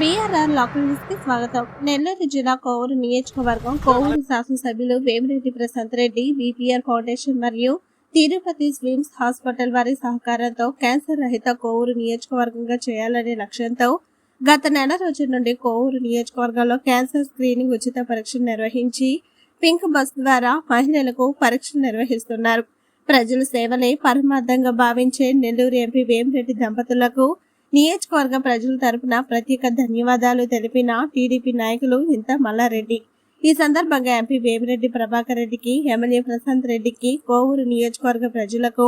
BRR local న్యూస్కి స్వాగతం. నెల్లూరు జిల్లా కోవూరు నియోజకవర్గం కోవూరు శాసనసభ్యులు Vemireddy Prashanth Reddy B P R foundation మరియు తిరుపతి స్విమ్స్ హాస్పిటల్ వారి సహకారంతో క్యాన్సర్ రహిత కోవూరు నియోజకవర్గంగా చేయాలనే లక్ష్యంతో గత నెల రోజుల నుండి కోవూరు నియోజకవర్గంలో క్యాన్సర్ స్క్రీనింగ్ ఉచిత పరీక్షలు నిర్వహించి పింక్ బస్ ద్వారా మహిళలకు పరీక్షలు నిర్వహిస్తున్నారు. ప్రజల సేవలే పరమార్థంగా భావించే నెల్లూరు ఎంపీ వేమిరెడ్డి దంపతులకు నియోజకవర్గ ప్రజల తరపున ప్రత్యేక ధన్యవాదాలు తెలిపిన టీడీపీ నాయకులు ఇంత మల్లారెడ్డి. ఈ సందర్భంగా ఎంపీ వేమిరెడ్డి ప్రభాకర్ రెడ్డికి ఎమ్మెల్యే ప్రశాంత్ రెడ్డికి కోవూరు నియోజకవర్గ ప్రజలకు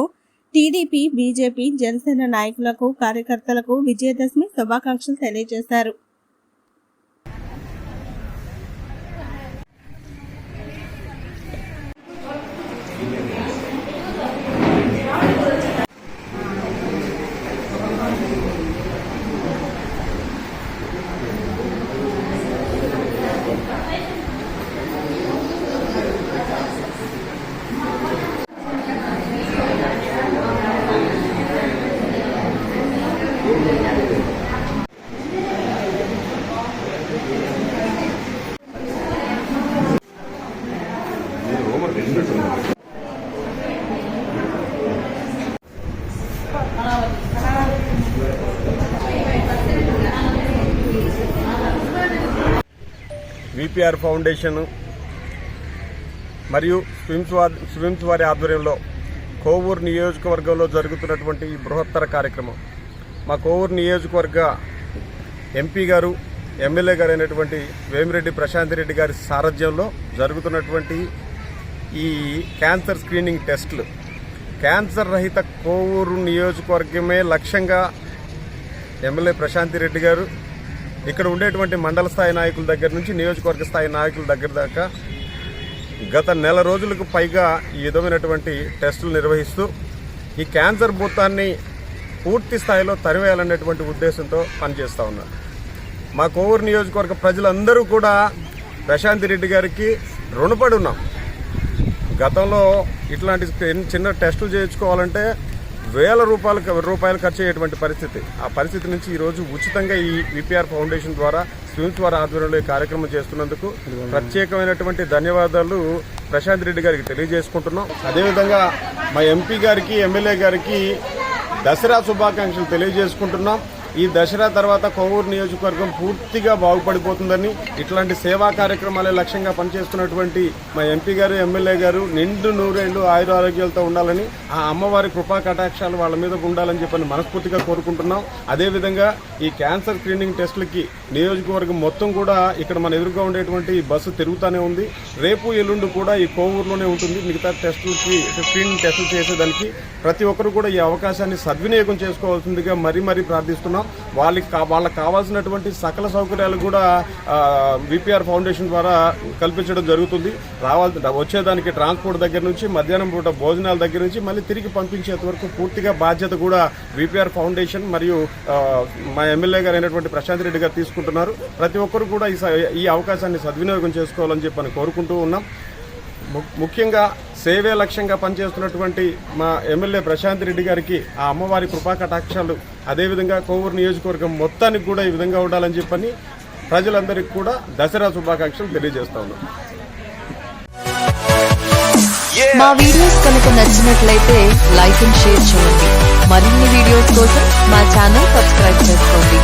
టీడీపీ బీజేపీ జనసేన నాయకులకు కార్యకర్తలకు విజయదశమి శుభాకాంక్షలు తెలియజేశారు. విపిఆర్ ఫౌండేషన్ మరియు స్విమ్స్ వారి స్విమ్స్ వారి ఆధ్వర్యంలో కోవూరు నియోజకవర్గంలో జరుగుతున్నటువంటి ఈ బృహత్తర కార్యక్రమం. మా కోవూరు నియోజకవర్గ ఎంపీ గారు ఎమ్మెల్యే గారు అయినటువంటి వేమిరెడ్డి ప్రశాంత్ రెడ్డి గారి సారథ్యంలో జరుగుతున్నటువంటి ఈ క్యాన్సర్ స్క్రీనింగ్ టెస్టులు. క్యాన్సర్ రహిత కోవూరు నియోజకవర్గమే లక్ష్యంగా ఎమ్మెల్యే ప్రశాంతి రెడ్డి గారు ఇక్కడ ఉండేటువంటి మండల స్థాయి నాయకుల దగ్గర నుంచి నియోజకవర్గ స్థాయి నాయకుల దగ్గర దాకా గత నెల రోజులకు పైగా ఈ విధమైనటువంటి టెస్టులు నిర్వహిస్తూ ఈ క్యాన్సర్ భూతాన్ని పూర్తి స్థాయిలో తరివేయాలనేటువంటి ఉద్దేశంతో పనిచేస్తూ ఉన్నారు. మా కోవూరు నియోజకవర్గ ప్రజలందరూ కూడా ప్రశాంతి రెడ్డి గారికి రుణపడి ఉన్నాం. గతంలో ఇట్లాంటి చిన్న- చిన్న టెస్టులు చేయించుకోవాలంటే వేల రూపాయలు రూపాయలు ఖర్చు అయ్యేటువంటి పరిస్థితి. ఆ పరిస్థితి నుంచి ఈరోజు ఉచితంగా ఈ విపిఆర్ ఫౌండేషన్ ద్వారా స్విమ్స్ వారి ఆధ్వర్యంలో ఈ కార్యక్రమం చేస్తున్నందుకు ప్రత్యేకమైనటువంటి ధన్యవాదాలు ప్రశాంత్ రెడ్డి గారికి తెలియజేసుకుంటున్నాం. అదేవిధంగా మా ఎంపీ గారికి ఎమ్మెల్యే గారికి దసరా శుభాకాంక్షలు తెలియజేసుకుంటున్నాం. ఈ దసరా తర్వాత కొవ్వూరు నియోజకవర్గం పూర్తిగా బాగుపడిపోతుందని ఇట్లాంటి సేవా కార్యక్రమాలే లక్ష్యంగా పనిచేస్తున్నటువంటి మా ఎంపీ గారు ఎమ్మెల్యే గారు నిండు నూరేళ్ళు ఆయుర ఆరోగ్యాలతో ఉండాలని ఆ అమ్మవారి కృపా కటాక్షాలు వాళ్ళ మీద ఉండాలని చెప్పని మనస్ఫూర్తిగా కోరుకుంటున్నాం. అదేవిధంగా ఈ క్యాన్సర్ స్క్రీనింగ్ టెస్టులకి నియోజకవర్గం మొత్తం కూడా ఇక్కడ మన ఎదురుగా ఉండేటువంటి బస్సు తిరుగుతూనే ఉంది. రేపు ఎల్లుండి కూడా ఈ కోవూరులోనే ఉంటుంది. మిగతా టెస్టులకి స్క్రీనింగ్ టెస్టులు చేసేదానికి ప్రతి ఒక్కరు కూడా ఈ అవకాశాన్ని సద్వినియోగం చేసుకోవాల్సిందిగా మరీ మరీ ప్రార్థిస్తున్నాం. వాళ్ళకి వాళ్ళకి కావాల్సినటువంటి సకల సౌకర్యాలు కూడా విపిఆర్ ఫౌండేషన్ ద్వారా కల్పించడం జరుగుతుంది. రావాలి వచ్చేదానికి ట్రాన్స్పోర్ట్ దగ్గర నుంచి మధ్యాహ్నం పూట భోజనాల దగ్గర నుంచి మళ్ళీ తిరిగి పంపించేంత వరకు పూర్తిగా బాధ్యత కూడా విపిఆర్ ఫౌండేషన్ మరియు మా ఎమ్మెల్యే గారు అయినటువంటి ప్రశాంత్ రెడ్డి గారు తీసుకుంటున్నారు. ప్రతి ఒక్కరు కూడా ఈ స- ఈ అవకాశాన్ని సద్వినియోగం చేసుకోవాలని చెప్పని కోరుకుంటూ ఉన్నాం. ముఖ్యంగా సేవే లక్ష్యంగా పనిచేస్తున్నటువంటి మా ఎమ్మెల్యే ప్రశాంత్ రెడ్డి గారికి ఆ అమ్మవారి కృపా కటాక్షాలు అదేవిధంగా కోవూరు నియోజకవర్గం మొత్తానికి కూడా ఈ విధంగా ఉండాలని చెప్పని ప్రజలందరికీ కూడా దసరా శుభాకాంక్షలు తెలియజేస్తా ఉన్నాం. మా వీడియోస్ కనుక నచ్చినట్లయితే లైక్ అండ్ షేర్ చేయండి. మరిన్ని వీడియోస్ కోసం మా ఛానల్ సబ్స్క్రైబ్ చేసుకోండి.